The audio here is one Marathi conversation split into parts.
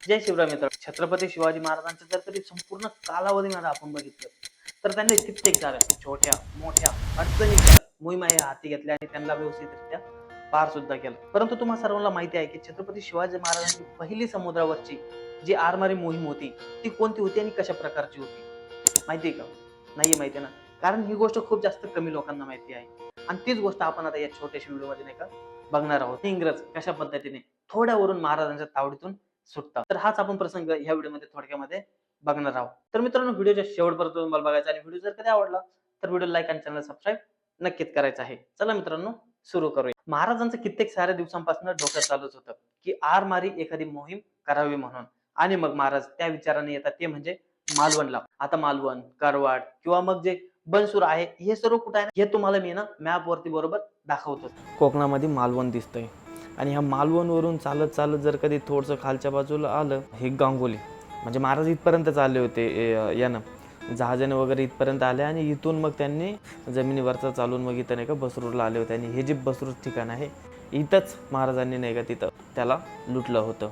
जय शिवराय मित्र. छत्रपती शिवाजी महाराजांचा जर तरी संपूर्ण कालावधीमध्ये आपण बघितलं तर त्यांनी कित्येक साऱ्या छोट्या मोठ्या अडचणीच्या मोहिमा या हाती घेतल्या आणि त्यांना व्यवस्थितरित्या पार सुद्धा केलं. परंतु तुम्हाला सर्वांना माहिती आहे की छत्रपती शिवाजी महाराजांची पहिली समुद्रावरची जी आरमारी मोहीम होती ती कोणती होती आणि कशा प्रकारची होती? माहिती आहे का? नाही माहिती ना? कारण ही गोष्ट खूप जास्त कमी लोकांना माहिती आहे. आणि तीच गोष्ट आपण आता या छोट्याशा व्हिडिओमध्ये नाही का बघणार आहोत. इंग्रज कशा पद्धतीने थोड्यावरून महाराजांच्या तावडीतून सुटतात. तर हाच आपण प्रसंग ह्या व्हिडिओमध्ये थोडक्यामध्ये बघणार आहोत. तर मित्रांनो व्हिडिओच्या शेवटपर्यंत तुम्हाला बघायचा आणि व्हिडिओ जर कधी आवडला तर व्हिडिओ लाईक आणि चॅनल सबस्क्राईब नक्कीच करायचं आहे. चला मित्रांनो सुरू करूया. महाराजांचं कित्येक साऱ्या दिवसांपासून डोक्यात चालूच होतं की आर मारी एखादी मोहीम करावी म्हणून. आणि मग महाराज त्या विचाराने येतात ते म्हणजे मालवणला. आता मालवण करवाड किंवा मग जे बनसूर आहे हे सर्व कुठं आहे हे तुम्हाला मी ना मॅप वरती बरोबर दाखवतो कोकणामध्ये मालवण दिसतंय. आणि ह्या मालवणवरून चालत चालत जर कधी थोडंसं खालच्या बाजूला आलं हे गांगोली. म्हणजे महाराज इथपर्यंत चालले होते यानं. जहाजाने वगैरे इथपर्यंत आले आणि इथून मग त्यांनी जमिनीवरचा चालून मग इथं नाही का बसरूरला आले होते. आणि हे जे बसरूर ठिकाण आहे इथंच महाराजांनी नाही का तिथं त्याला लुटलं होतं.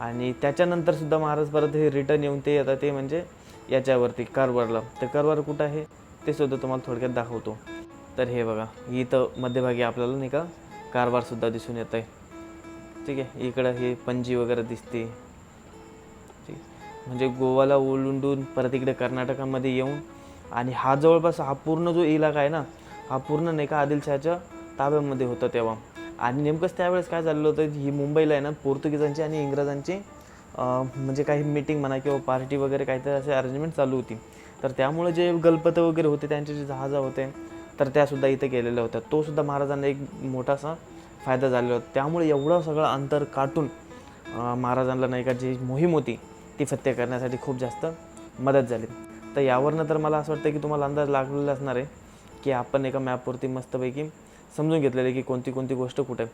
आणि त्याच्यानंतर सुद्धा महाराज परत हे रिटर्न येऊन ते येतात ते म्हणजे याच्यावरती कारवारला तर कारवार कुठं आहे ते सुद्धा तुम्हाला थोडक्यात दाखवतो. तर हे बघा इथं मध्यभागी आपल्याला नाही का कारवारसुद्धा दिसून येत आहे ठीक आहे. इकडं हे पणजी वगैरे दिसते. ठीक. म्हणजे गोवाला ओलांडून परत इकडे कर्नाटकामध्ये येऊन आणि हा जवळपास हा पूर्ण जो इलाका आहे ना हा पूर्ण नाही का आदिलशहाच्या ताब्यामध्ये होता तेव्हा. आणि नेमकंच त्यावेळेस काय झालेलं होतं ही मुंबईला आहे ना पोर्तुगीजांची आणि इंग्रजांची म्हणजे काही मीटिंग म्हणा किंवा पार्टी वगैरे काहीतरी असे अरेंजमेंट चालू होती. तर त्यामुळे जे गलपतं वगैरे होते त्यांचे जे जहाजा होते तर त्यासुद्धा इथे गेलेल्या होत्या. तोसुद्धा महाराजांना एक मोठासा फायदा झालेला होता. त्यामुळे एवढं सगळं अंतर काटून महाराजांना नाही का जी मोहीम होती ती फत्ते करण्यासाठी खूप जास्त मदत झाली. तर यावरनं तर मला असं वाटतं की तुम्हाला अंदाज लागलेला असणार आहे की आपण एका मॅपवरती मस्तपैकी समजून घेतलेले आहे की कोणती कोणती गोष्ट कुठे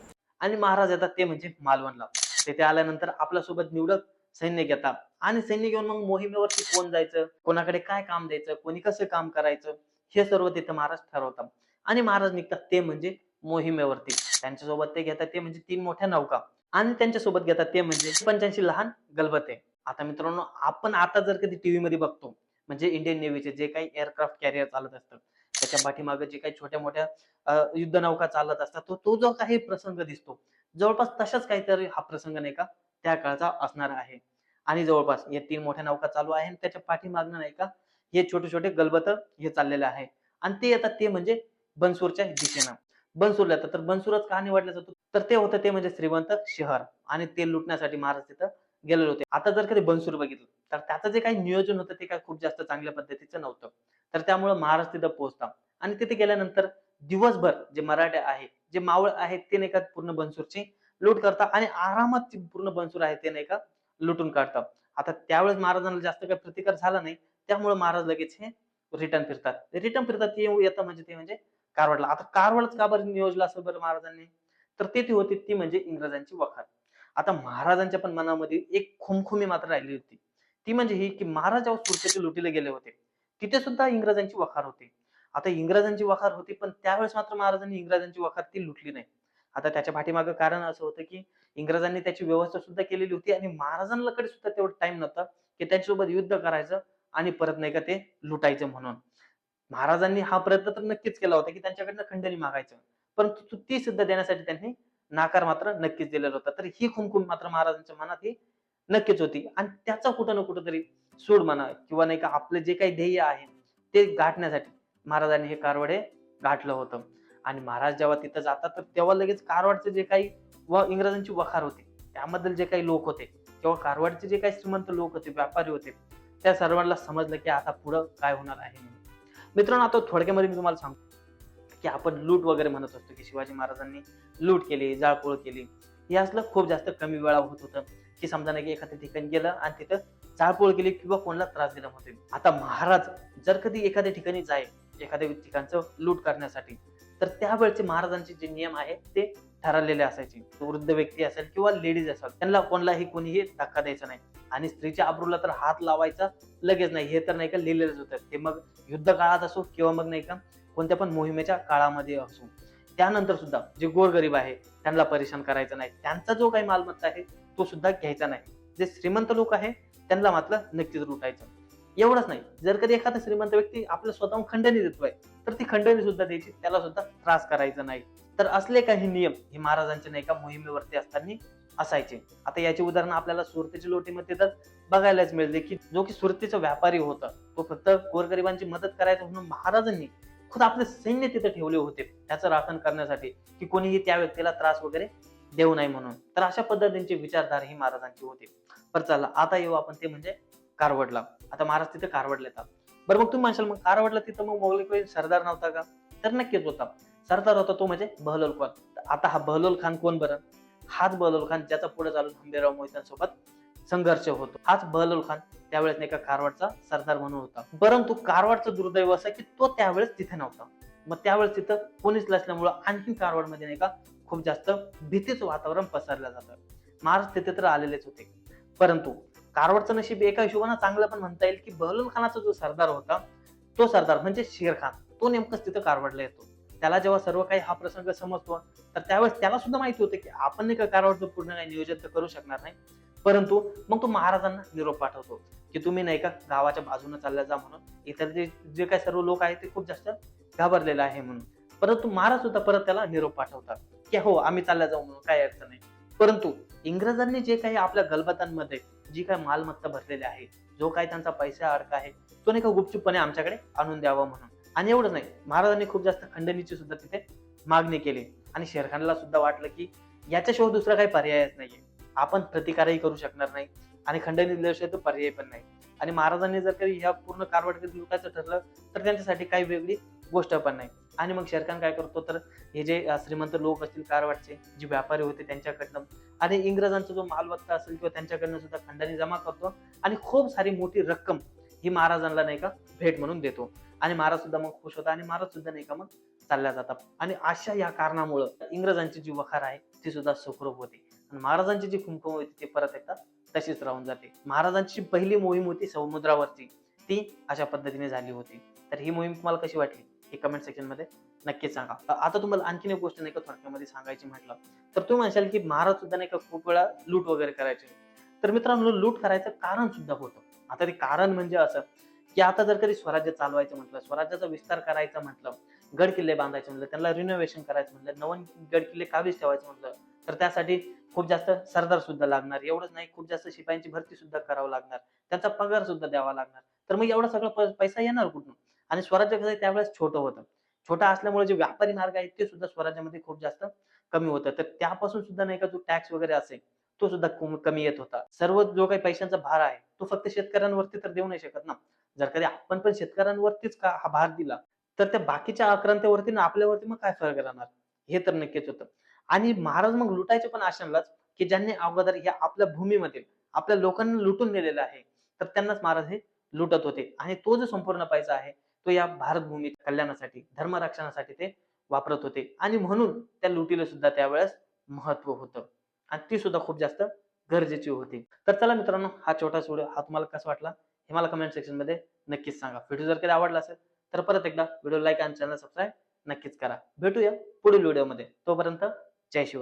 आणि महाराज येतात ते म्हणजे मालवणला. तिथे आल्यानंतर आपल्यासोबत निवडक सैन्य घेतात आणि सैन्य घेऊन मग मोहिमेवरती कोण जायचं? कोणाकडे काय काम द्यायचं? कोणी कसं काम करायचं? हे सर्व तिथं महाराज ठरवतात. आणि महाराज निघतात ते म्हणजे मोहिमेवरती. त्यांच्यासोबत ते घेतात ते म्हणजे तीन मोठ्या नौका. आणि त्यांच्यासोबत घेतात ते म्हणजे पंच्याऐंशी लहान गलबते. आता मित्रांनो आपण आता जर कधी टीव्ही मध्ये बघतो म्हणजे इंडियन नेव्हीचे जे काही एअरक्राफ्ट कॅरियर चालत असतात त्याच्या पाठीमागे जे काही छोट्या मोठ्या युद्धनौका युद्ध नौका चालत असतात तो तो जो काही प्रसंग दिसतो जवळपास तशाच काहीतरी हा प्रसंग नाही का त्या काळचा असणार आहे. आणि जवळपास या तीन मोठ्या नौका चालू आहे आणि त्याच्या पाठीमागनं नाही का हे छोटे छोटे गलबत हे चाललेले आहे. आणि ते येतात ते म्हणजे बनसूरच्या दिशेनं. बनसूरला येतात तर बनसूरच का निवडलं जातो तर ते होतं ते म्हणजे श्रीमंत शहर आणि ते लुटण्यासाठी महाराज तिथं गेलेले होते. आता जर कधी बनसूर बघितलं तर त्याचं जे काही नियोजन होतं ते काय खूप जास्त चांगल्या पद्धतीचं नव्हतं. तर त्यामुळे महाराज तिथं पोहोचता आणि तिथे गेल्यानंतर दिवसभर जे मराठे आहे जे मावळ आहेत ते नाही का पूर्ण बनसूरची लूट करतात आणि आरामात पूर्ण बनसूर आहे ते नाही का लुटून काढतात. आता त्यावेळेस महाराजांना जास्त काही प्रतिकार झाला नाही. त्यामुळे महाराज लगेच हे रिटर्न फिरतात. रिटर्न फिरतात ते येतं म्हणजे ते म्हणजे कारवाडला. आता कारवाडच का बरं नियोजलं असं बरं महाराजांनी? तर ते ती होती ती म्हणजे इंग्रजांची वखार आता महाराजांच्या पण मनामध्ये एक खुमखुमी मात्र राहिली होती. ती म्हणजे ही की महाराज जेव्हा सुरतेचे गेले होते तिथे सुद्धा इंग्रजांची वखार होती. आता इंग्रजांची वखार होती पण त्यावेळेस मात्र महाराजांनी इंग्रजांची वखार ती लुटली नाही. आता त्याच्या पाठीमागं कारण असं होतं की इंग्रजांनी त्याची व्यवस्था सुद्धा केलेली होती आणि महाराजांकडे सुद्धा तेवढं टाइम नव्हता की त्यांच्यासोबत युद्ध करायचं आणि परत नाही का ते लुटायचं म्हणून. महाराजांनी हा प्रयत्न तर नक्कीच केला होता की त्यांच्याकडनं खंडणी मागायचं. परंतु ती सुद्धा देण्यासाठी त्यांनी नाकार मात्र नक्कीच दिलेला होता. तर ही खुमखुम मात्र महाराजांच्या मनात ही नक्कीच होती. आणि त्याचा कुठं ना कुठं तरी सूड म्हणा किंवा नाही का आपलं जे काही ध्येय आहे ते गाठण्यासाठी महाराजांनी हे कारवडे गाठलं होतं. आणि महाराज जेव्हा तिथं जातात तर तेव्हा लगेच कारवाडचे जे काही व इंग्रजांची वखार होती त्याबद्दल जे काही लोक होते किंवा कारवाडचे जे काही श्रीमंत लोक होते व्यापारी होते त्या सर्वांना समजलं की आता पुढं काय होणार आहे म्हणून. मित्रांनो आता थोडक्यामध्ये मी तुम्हाला सांगतो की आपण लूट वगैरे म्हणत असतो की शिवाजी महाराजांनी लूट केली जाळपोळ केली. हे असलं खूप जास्त कमी वेळा होत होतं की समजा नाही की एखाद्या ठिकाणी गेलं आणि तिथं जाळपोळ केली किंवा कोणाला त्रास दिला होते आता महाराज जर कधी एखाद्या ठिकाणी जाय एखाद्या ठिकाणचं लूट करण्यासाठी तर त्यावेळचे महाराजांचे जे नियम आहे ते ठरवलेले असायचे. वृद्ध व्यक्ती असेल किंवा लेडीज असेल त्यांना कोणालाही कोणीही धक्का द्यायचा नाही. आणि स्त्रीच्या आब्रूला तर हात लावायचा लगेच नाही. हे तर नाही का लिहिलेलंच होतं. ते मग युद्ध काळात असो किंवा मग नाही का कोणत्या पण मोहिमेच्या काळामध्ये असो. त्यानंतर सुद्धा जे गोरगरीब आहे त्यांना परेशान करायचं नाही. त्यांचा जो काही मालमत्ता आहे तो सुद्धा घ्यायचा नाही. जे श्रीमंत लोक आहे त्यांना मात्र नक्कीच लुटायचं. एवढंच नाही. जर कधी एखादा श्रीमंत व्यक्ती आपल्या स्वतःहून खंडणी देतोय तर ती खंडणी सुद्धा द्यायची. त्याला सुद्धा त्रास करायचा नाही. तर असले काही नियम हे महाराजांचे नाही का मोहिमेवरती असताना असायचे. आता याची उदाहरण आपल्याला सुरतेच्या लोटीमध्ये तर बघायलाच मिळते की जो की सुरतेचा व्यापारी होता तो फक्त गोरगरिबांची मदत करायचा म्हणून महाराजांनी खुद आपले सैन्य तिथे ठेवले होते. त्याचं राखण करण्यासाठी की कोणीही त्या व्यक्तीला त्रास वगैरे देऊ नये म्हणून. तर अशा पद्धतींची विचारधारा ही महाराजांची होती. पर चला आता येऊ आपण ते म्हणजे कारवडला. आता महाराज तिथे कारवडला येतात. बरं मग तुम्ही म्हणशाल मग कारवडला तिथं मग मोगली सरदार नव्हता का? तर नक्कीच होता. सरदार होता तो म्हणजे बहलोल खान आता हा बहलोल खान कोण बरं? हाच बहलोल खान ज्याचा पुढे चालून हंबीरराव मोहितांसोबत संघर्ष होतो. हाच बहलोल खान त्यावेळेस नाही का कारवाडचा सरदार म्हणून होता. परंतु कारवाडचं दुर्दैव असं की तो त्यावेळेस तिथे नव्हता. मग त्यावेळेस तिथं कोणीच नसल्यामुळं आणखी कारवाडमध्ये नाही का खूप जास्त भीतीचं वातावरण पसरलं जातं. महाराज तिथे तर आलेलेच होते. परंतु कारवाडचं नशीब एका हिशोबानं चांगलं पण म्हणता येईल की बहलोल खानाचा जो सरदार होता तो सरदार म्हणजे शेर खान. तो नेमकंच तिथं कारवाडला येतो. त्याला जेव्हा सर्व काही हा प्रसंग समजतो तर त्यावेळेस त्याला सुद्धा माहिती होते की आपण नाही का कारवाडचं पूर्ण काही नियोजन तर करू शकणार नाही. परंतु मग तो महाराजांना निरोप पाठवतो की तुम्ही नाही का गावाच्या बाजूने चालल्या जा म्हणून. इतर जे जे काही सर्व लोक आहेत ते खूप जास्त घाबरलेले आहे म्हणून. परंतु महाराज सुद्धा परत त्याला निरोप पाठवतात की हो आम्ही चालल्या जाऊ म्हणून काही अडचण नाही. परंतु इंग्रजांनी जे काही आपल्या गलबतांमध्ये जी काही मालमत्ता भरलेली आहे जो काही त्यांचा पैसा अडका आहे तो नाही का गुपचूपपणे आमच्याकडे आणून द्यावा म्हणून. आणि एवढंच नाही. महाराजांनी खूप जास्त खंडणीची सुद्धा तिथे मागणी केली. आणि शेरखानला सुद्धा वाटलं की याच्याशिवाय दुसरा काही पर्यायच नाहीये. आपण प्रतिकारही करू शकणार नाही. आणि खंडणी दिल्याशिवाय तो पर्याय पण नाही. आणि महाराजांनी जर कधी ह्या पूर्ण कारवाट कधी लुटायचं ठरलं तर त्यांच्यासाठी काही वेगळी गोष्ट पण नाही. आणि मग शेरखान काय करतो तर हे जे श्रीमंत लोक असतील कारवाटचे जे व्यापारी होते त्यांच्याकडनं आणि इंग्रजांचा जो मालमत्ता असेल किंवा त्यांच्याकडनं सुद्धा खंडणी जमा करतो आणि खूप सारी मोठी रक्कम ही महाराजांना नाही का भेट म्हणून देतो. आणि महाराज सुद्धा मग खुश होता आणि महाराज सुद्धा नाही का मग चालल्या जातात. आणि अशा या कारणामुळं इंग्रजांची जी वखार आहे ती सुद्धा सुखरूप होती. आणि महाराजांची जी कुंकुम होती ती परत एकदा तशीच राहून जाते. महाराजांची पहिली मोहीम होती समुद्रावरची ती अशा पद्धतीने झाली होती. तर ही मोहीम तुम्हाला कशी वाटली? हे कमेंट सेक्शनमध्ये नक्कीच सांगा. आता तुम्हाला आणखीन एक गोष्ट नाही का थोडक्यामध्ये सांगायची म्हटलं. तर तुम्ही म्हणशाल की महाराज सुद्धा नाही का खूप वेळा लूट वगैरे करायचे. तर मित्रांनो लूट करायचं कारण सुद्धा होतं. आता ते कारण म्हणजे असं. की आता जर कधी स्वराज्य चालवायचं म्हटलं स्वराज्याचा विस्तार करायचा म्हटलं गड किल्ले बांधायचे म्हटलं त्यांना रिनोव्हेशन करायचं म्हटलं नवन गड किल्ले काबीज ठेवायचं म्हटलं तर त्यासाठी खूप जास्त सरदार सुद्धा लागणार. एवढंच नाही खूप जास्त शिपायांची भरती सुद्धा करावं लागणार. त्यांचा पगार सुद्धा द्यावा लागणार. तर मग एवढा सगळा पैसा येणार कुठून? आणि स्वराज्य कसं त्यावेळेस छोटं होतं. छोटा असल्यामुळे जे व्यापारी मार्ग आहेत ते सुद्धा स्वराज्यामध्ये खूप जास्त कमी होतं. तर त्यापासून सुद्धा नाही का जो टॅक्स वगैरे असेल तो सुद्धा कमी येत होता. सर्व जो काही पैशांचा भार आहे तो फक्त शेतकऱ्यांवरती तर देऊ नाही शकत ना. जर कधी आपण पण शेतकऱ्यांवरतीच का हा भार दिला तर त्या बाकीच्या आक्रांतेवरती ना आपल्यावरती मग काय फरक राहणार? हे तर नक्कीच होतं. आणि महाराज मग लुटायचे पण आशनलाच की ज्यांनी अगोदर या आपल्या भूमीमध्ये आपल्या लोकांना लुटून नेलेलं आहे तर त्यांनाच महाराज हे लुटत होते. आणि तो जो संपूर्ण पैसा आहे तो या भारत भूमी कल्याणासाठी धर्मरक्षणासाठी ते वापरत होते. आणि म्हणून त्या लुटीला सुद्धा त्यावेळेस महत्त्व होतं. आणि ती सुद्धा खूप जास्त गरजेची होती. तर चला मित्रांनो हा छोटा व्हिडिओ हा तुम्हाला कसा वाटला हे मला कमेंट सेक्शनमध्ये नक्कीच सांगा. व्हिडिओ जर कधी आवडला असेल तर परत एकदा व्हिडिओ लाईक आणि चॅनल सबस्क्राईब नक्कीच करा. भेटूया पुढील व्हिडिओमध्ये तोपर्यंत जय शिवराय.